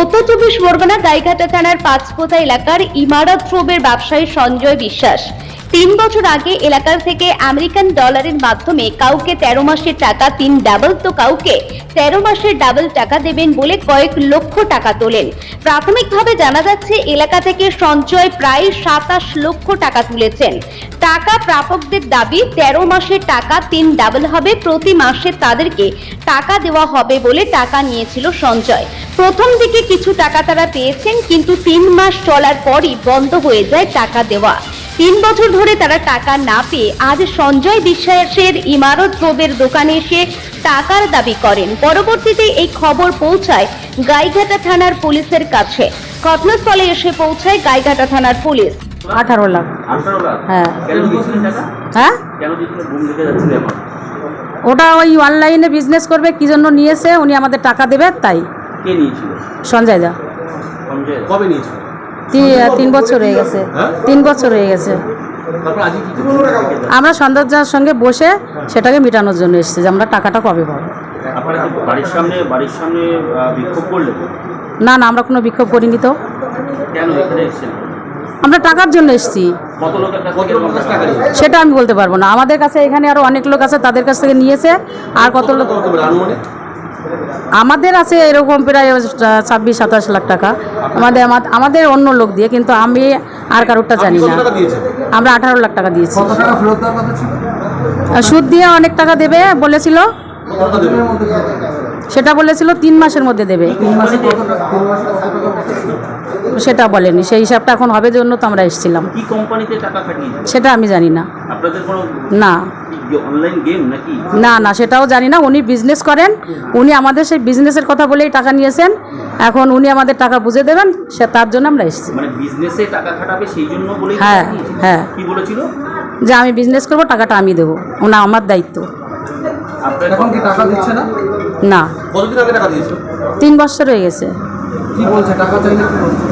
উত্তর চব্বিশ পরগনা গাইঘাটা থানার পাঁচপোতা এলাকার ইমারত রোবের ব্যবসায়ী সঞ্জয় বিশ্বাস। তিন বছর আগে এলাকার থেকে আমেরিকান ডলারের মাধ্যমে কাউকে তেরো মাসের টাকা, তিন ডাবল তো কাউকে তেরো মাসের ডাবল টাকা দেবেন বলে কয়েক লক্ষ টাকা তোলেন। প্রাথমিকভাবে জানা যাচ্ছে, এলাকা থেকে সঞ্চয় প্রায় সাতাশ লক্ষ টাকা তুলেছেন। টাকা প্রাপকদের দাবি, তেরো মাসের টাকা, তিন ডাবল হবে, প্রতি মাসে তাদেরকে টাকা দেওয়া হবে বলে টাকা নিয়েছিল সঞ্চয়। প্রথম দিকে কিছু টাকা তারা পেয়েছেন, কিন্তু তিন মাস চলার পরই বন্ধ হয়ে যায় টাকা দেওয়া। তিন বছর ধরে তারা টাকা না পেয়ে আজ সঞ্জয় বিশ্বাসের ইমারত রোবের দোকানে এসে টাকার দাবি করেন। পরবর্তীতে এই খবর পৌঁছায় গাইঘাটা থানার পুলিশের কাছে। ঘটনাস্থলে এসে পৌঁছায় গাইঘাটা থানার পুলিশ। আঠারো লাখ। হ্যাঁ। কেন দিয়েছিলেন টাকা? হ্যাঁ? ওটা ওই অনলাইনে বিজনেস করবে কি জন্য নিয়েছে উনি আমাদের টাকা দেবে তাই। কে সঞ্জয় দা। কবে নিয়েছিল? তিন বছর হয়ে গেছে। হ্যাঁ? তিন বছর হয়ে গেছে। আমরা সৌন্দর্যার সঙ্গে বসে সেটাকে মেটানোর জন্য এসেছি যে আমরা টাকাটা কবে পাবো। আপনারা কি বাড়ির সামনে বাড়ির সামনে আহ, বিক্ষোভ করলেন? না না আমরা কোনো বিক্ষোভ করিনি তো। আমরা টাকার জন্য এসেছি? সেটা আমি বলতে পারব না। আমাদের কাছে এখানে আরও অনেক লোক আছে তাদের কাছ থেকে নিয়েছে। আর কত লোক? আমাদের আছে এরকম প্রায় ছাব্বিশ সাতাশ লাখ টাকা। আমাদের আমাদের অন্য লোক দিয়ে কিন্তু আমি আর কারোরটা জানি না? আমরা আঠারো লাখ টাকা দিয়েছি। কত টাকা ফেরত দেওয়ার কথা ছিল? আর সুদ দিয়ে অনেক টাকা দেবে বলেছিল? সেটা বলেছিল তিন মাসের মধ্যে দেবে? সেটা বলেনি। সেই হিসাবটা এখন হবে জন্য তো আমরা এসেছিলাম। সেটা আমি জানি না। না। না না সেটাও জানি না। উনি বিজনেস করেন। উনি আমাদের সেই বিজনেসের কথা বলেই টাকা নিয়েছেন। এখন উনি আমাদের টাকা বুঝে দেবেন সে তার জন্য আমরা এসেছি। মানে বিজনেসে টাকা খাটাবে সেই জন্য বলেই হ্যাঁ, হ্যাঁ। যে আমি বিজনেস করব টাকাটা আমি দেবো। ওনা আমার দায়িত্ব। আপনার এখন কি টাকা দিচ্ছে না? না। কতদিন আগে টাকা দিয়েছিল? তিন বছর হয়ে গেছে। কি বলছে? টাকা চাইলে কি বলছে?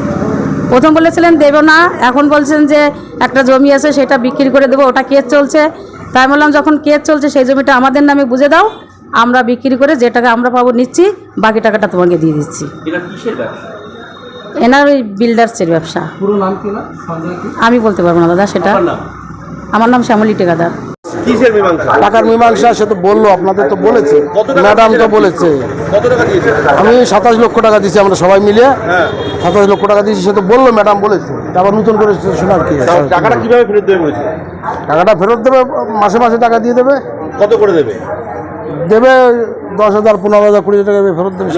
প্রথম বলেছিলেন দেবো না। এখন বলছেন যে একটা জমি আছে সেটা বিক্রি করে দেবো। ওটা কেস চলছে? তাই বললাম যখন কেস চলছে সেই জমিটা আমাদের নামে বুঝে দাও। আমরা বিক্রি করে যে টাকা আমরা পাবো নিচ্ছি বাকি টাকাটা তোমাকে দিয়ে দিচ্ছি। এনার ওই বিল্ডার্সের ব্যবসা। পুরো নাম কি না আমি বলতে পারব না দাদা সেটা। আমার নাম শ্যামলী টেকাদার। কিসের মীমাংসা? টাকার মীমাংসা সে তো বলল আপনাদের তো বলেছে। ম্যাডাম তো বলেছে। আমি সাতাশ লক্ষ টাকা দিয়েছি আমরা সবাই মিলে। হ্যাঁ। সাতাশ লক্ষ টাকা দিয়েছি সে তো বলল ম্যাডাম বলেছে। আবার নতুন করে শোনার কি টাকাটা কীভাবে ফেরত দেবে বলেছে? টাকাটা ফেরত দেবে মাসে মাসে টাকা দিয়ে দেবে। কত করে দেবে? দেবে দশ হাজার পনেরো হাজার কুড়ি হাজার টাকা ফেরত দেবে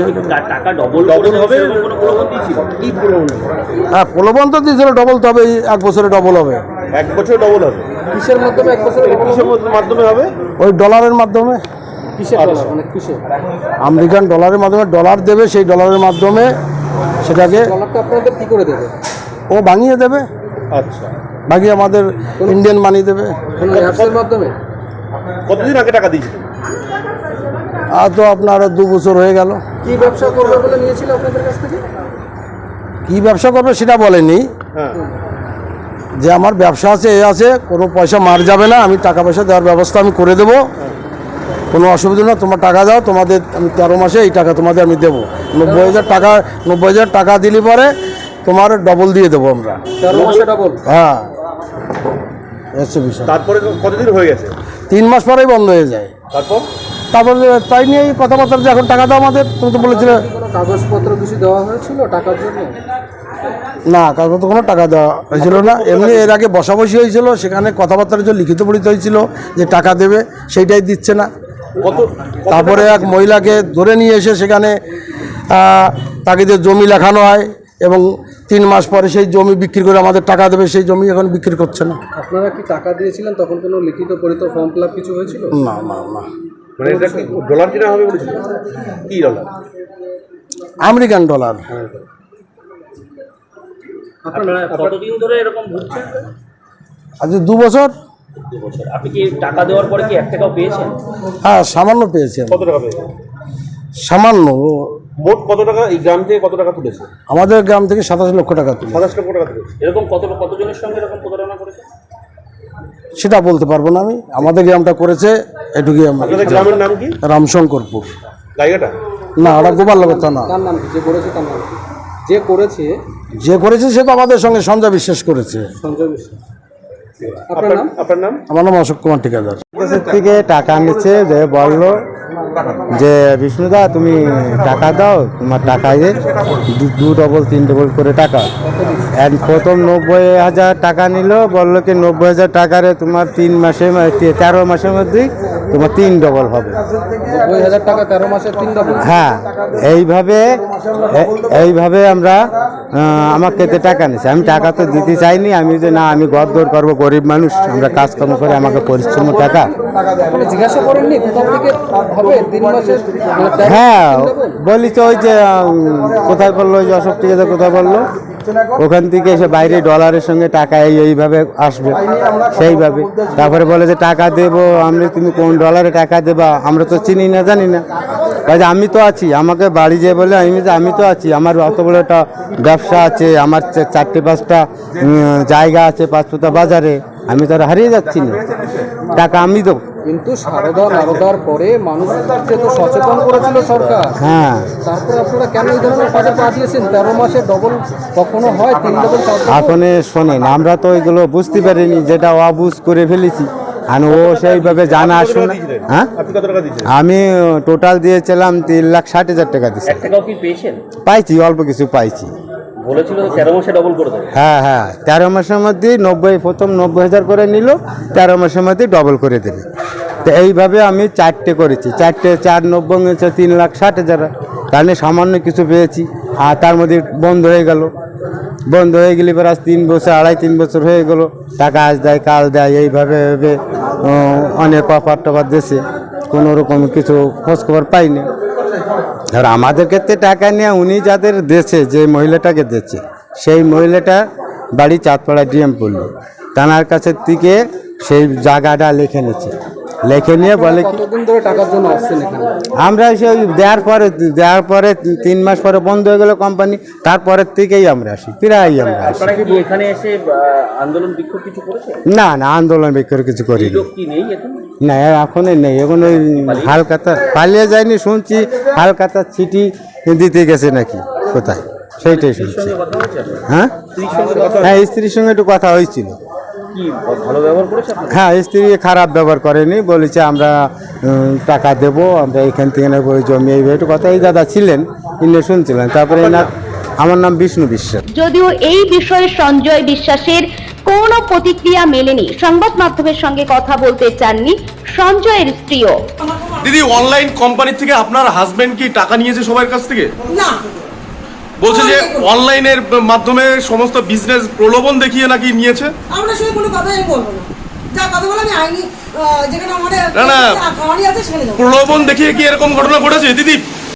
হ্যাঁ প্রলোভন তো দিয়েছিল ডবল তো হবে এই এক বছরে ডবল হবে। এক বছর ডবল হবে। কিসের মাধ্যমে এক বছর কিসের মাধ্যমে? হবে? ওই ডলারের মাধ্যমে। ডলার? মানে আমেরিকান ডলারের মাধ্যমে ডলার দেবে সেই ডলারের মাধ্যমে সেটাকে আপনাদের কি করে দেবে? ও ভাঙিয়ে দেবে। আচ্ছা। বাকি আমাদের ইন্ডিয়ান মানি দেবে। মাধ্যমে? কতদিন আগে টাকা দিয়েছিল আর তো আপনার দু বছর হয়ে গেল। কি ব্যবসা করবে বলে নিয়েছিল আপনাদের কাছ থেকে? কি ব্যবসা করবে সেটা বলেনি। হ্যাঁ। যে আমার ব্যবসা আছে এ আছে কোনো পয়সা মার যাবে না আমি টাকা পয়সা দেওয়ার ব্যবস্থা আমি করে দেবো। কোনো অসুবিধা না তোমার টাকা দাও তোমাদের আমি তেরো মাসে এই টাকা তোমাদের আমি দেবো। নব্বই হাজার টাকা নব্বই হাজার টাকা দিলে পরে তোমার ডবল দিয়ে দেবো আমরা। হ্যাঁ। তারপরে কতদিন হয়ে গেছে? তিন মাস পরেই বন্ধ হয়ে যায়। তারপর? তারপর তাই নিয়ে কথাবার্তা যে এখন টাকা দাও আমাদের তুমি তো বলেছিলে। কাগজপত্র কিছু দেওয়া হয়েছিল টাকার জন্য? না কারণ তো কোনো টাকা দেওয়া হয়েছিল না। এমনি এর আগে বসাবসি হয়েছিল সেখানে কথাবার্তার জন্য লিখিত পড়িত হয়েছিল যে টাকা দেবে সেইটাই দিচ্ছে না। তারপরে এক মহিলাকে ধরে নিয়ে এসে সেখানে তাকে যে জমি লেখানো হয় এবং তিন মাস পরে সেই জমি বিক্রি করে আমাদের টাকা দেবে সেই জমি এখন বিক্রি করছে না। আপনারা কি টাকা দিয়েছিলেন? তখন কোনো লিখিত পরিত ফর্ম ফিল কিছু হয়েছিল? না না না। মানে এটা কি ডলার কিনা হবে বলেছিল? কি ডলার? American dollar. আপনারা কতদিন ধরে এরকম ভুগছেন আজ দু বছর? আপনি কি টাকা দেওয়ার পরে কি এক টাকাও পেয়েছেন? হ্যাঁ সামান্য পেয়েছি আমি। কত টাকা পেয়েছে সামান্য। মোট কত টাকা এই গ্রাম থেকে কত টাকা তুলেছে আমাদের গ্রাম থেকে সাতাশ লক্ষ টাকা তুলে সাতাশ লক্ষ টাকা তুলেছে এরকম কত কতজনের সঙ্গে এরকম প্রতারণা করেছে সেটা বলতে পারব না আমি। আমাদের গ্রামটা করেছে এটুকুই আমি। আপনাদের গ্রামের নাম কি? রামশঙ্করপুর। জায়গাটা? না ওটা গোপালনগর থানা। তার নাম কি? যে করেছে তার নাম কি? যে করেছে যে করেছে সে তো আমাদের সঙ্গে সঞ্জয় বিশ্বাস করেছে। আপনার নাম? আপনার নাম? আমার নাম অশোক কুমার ঠিকাদার। থেকে টাকা নিচ্ছে যে বলল যে বিষ্ণুদা তুমি টাকা দাও তোমার টাকায় দু- দু ডবল তিন ডবল করে টাকা। And প্রথম নব্বই হাজার টাকা নিল বলল কি নব্বই হাজার টাকারে তোমার তিন মাসে তেরো মাসের মধ্যেই তোমার তিন ডবল হবে। টাকা হ্যাঁ এইভাবে এইভাবে আমরা আহ, আমাকে তো টাকা নিচ্ছে আমি টাকা তো দিতে চাইনি আমি যে না আমি গদ্দর করব গরিব মানুষ আমরা কাজকর্ম করে আমাকে পরিশ্রম টাকা। হ্যাঁ বলি তো ওই যে কোথায় বলল ওই যে অশোক টিকাতে কোথায় বলল? ওখান থেকে এসে বাইরে ডলারের সঙ্গে টাকা এই এইভাবে আসবে। সেইভাবে। তারপরে বলে যে টাকা দেবো, আমি তুমি কোন ডলারে টাকা দেবা? আমরা তো চিনি না, জানি না। কাজে আমি তো আছি, আমাকে বাড়ি যেয়ে বলে আমি যে আমি তো আছি, আমার অত বড় একটা ব্যবসা আছে, আমার চারটে পাঁচটা জায়গা আছে পাঁচপোতা বাজারে, আমি তো আর হারিয়ে যাচ্ছি না। টাকা আমি দেবো। কিন্তু সারদা নারদার পরে মানুষকে তো সচেতন করেছিল সরকার। হ্যাঁ। তারপরে আপনারা কেন এই ধরনের কাজে পা দিয়েছেন? তেরো মাসে ডবল কখনো হয়? তিন ডবল এখন শোনেন আমরা তো ওইগুলো বুঝতে পারিনি যেটা অবুজ করে ফেলেছি। আর ও সেইভাবে জানা আসুন হ্যাঁ? আমি টোটাল দিয়েছিলাম তিন লাখ ষাট হাজার টাকা পেয়েছেন? পাইছি অল্প কিছু পাইছি। বলেছিল তো তেরো মাসে ডবল করে দেবে। হ্যাঁ হ্যাঁ। তেরো মাসের মধ্যে নব্বই প্রথম নব্বই হাজার করে নিল তেরো মাসের মধ্যে ডবল করে দেবে। তো এইভাবে আমি চারটে করেছি। চারটে, চার নব্বই হচ্ছে তিন লাখ ষাট হাজার। তাহলে সামান্য কিছু পেয়েছি। আর তার মধ্যে বন্ধ হয়ে গেল। বন্ধ হয়ে গেলে এবার আজ তিন বছর, আড়াই তিন বছর হয়ে গেল। টাকা আজ দেয়, কাল দেয়, এইভাবে ভাবে অনেক অফার টফার দেশে কোনো রকম কিছু খোঁজখবর পাইনি। আর আমাদের ক্ষেত্রে টাকা নিয়ে উনি যাদের দেশে যে মহিলাটাকে দিচ্ছে সেই মহিলাটা বাড়ি চাঁদপাড়া ডিএম পড়ল। তানার কাছের থেকে সেই জায়গাটা লিখে নিচ্ছে লিখে নিয়ে বলে কি? কতদিন ধরে টাকার জন্য আসছেন এখানে? আমরা সেই দেওয়ার পরে দেওয়ার পরে তিন মাস পরে বন্ধ হয়ে গেল কোম্পানি তারপরের থেকেই আমরা আসি প্রায় আমরা আসি। এখানে এসে আন্দোলন বিক্ষোভ কিছু করেছে না না আন্দোলন বিক্ষোভ কিছু করিনি। লোক কি নেই না এখন নেই এখন ওই হালকাতা পালিয়ে যায়নি শুনছি হালকাতা চিঠি দিতে গেছে নাকি কোথায়? সেইটাই শুনছি? হ্যাঁ? হ্যাঁ স্ত্রীর সঙ্গে একটু কথা হয়েছিল। হ্যাঁ স্ত্রী খারাপ ব্যবহার করেনি বলেছে আমরা টাকা দেব আমরা এখান থেকে নেব ওই জমি এই একটু কথা এই দাদা ছিলেন ইনি শুনছিলেন তারপরে এনার আমার নাম বিষ্ণু বিশ্বাস। যদিও এই বিষয়ে সঞ্জয় বিশ্বাসের কোনো প্রতিক্রিয়া মেলেনি সংবাদ মাধ্যমের সঙ্গে কথা বলতে চাননি সঞ্জয়ের স্ত্রীও। দিদি অনলাইন কোম্পানি থেকে আপনার হাজবেন্ড কি টাকা নিয়েছে সবার কাছ থেকে? না। বলছে যে অনলাইনের মাধ্যমে সমস্ত বিজনেস প্রলোভন দেখিয়ে নাকি নিয়েছে? আমরা সেই কোনো কথাই বলব না। যা কথা বলে আমি আইনি যেখানে আমাদের না, না। প্রলোভন দেখিয়ে কি এরকম ঘটনা ঘটেছে? দিদি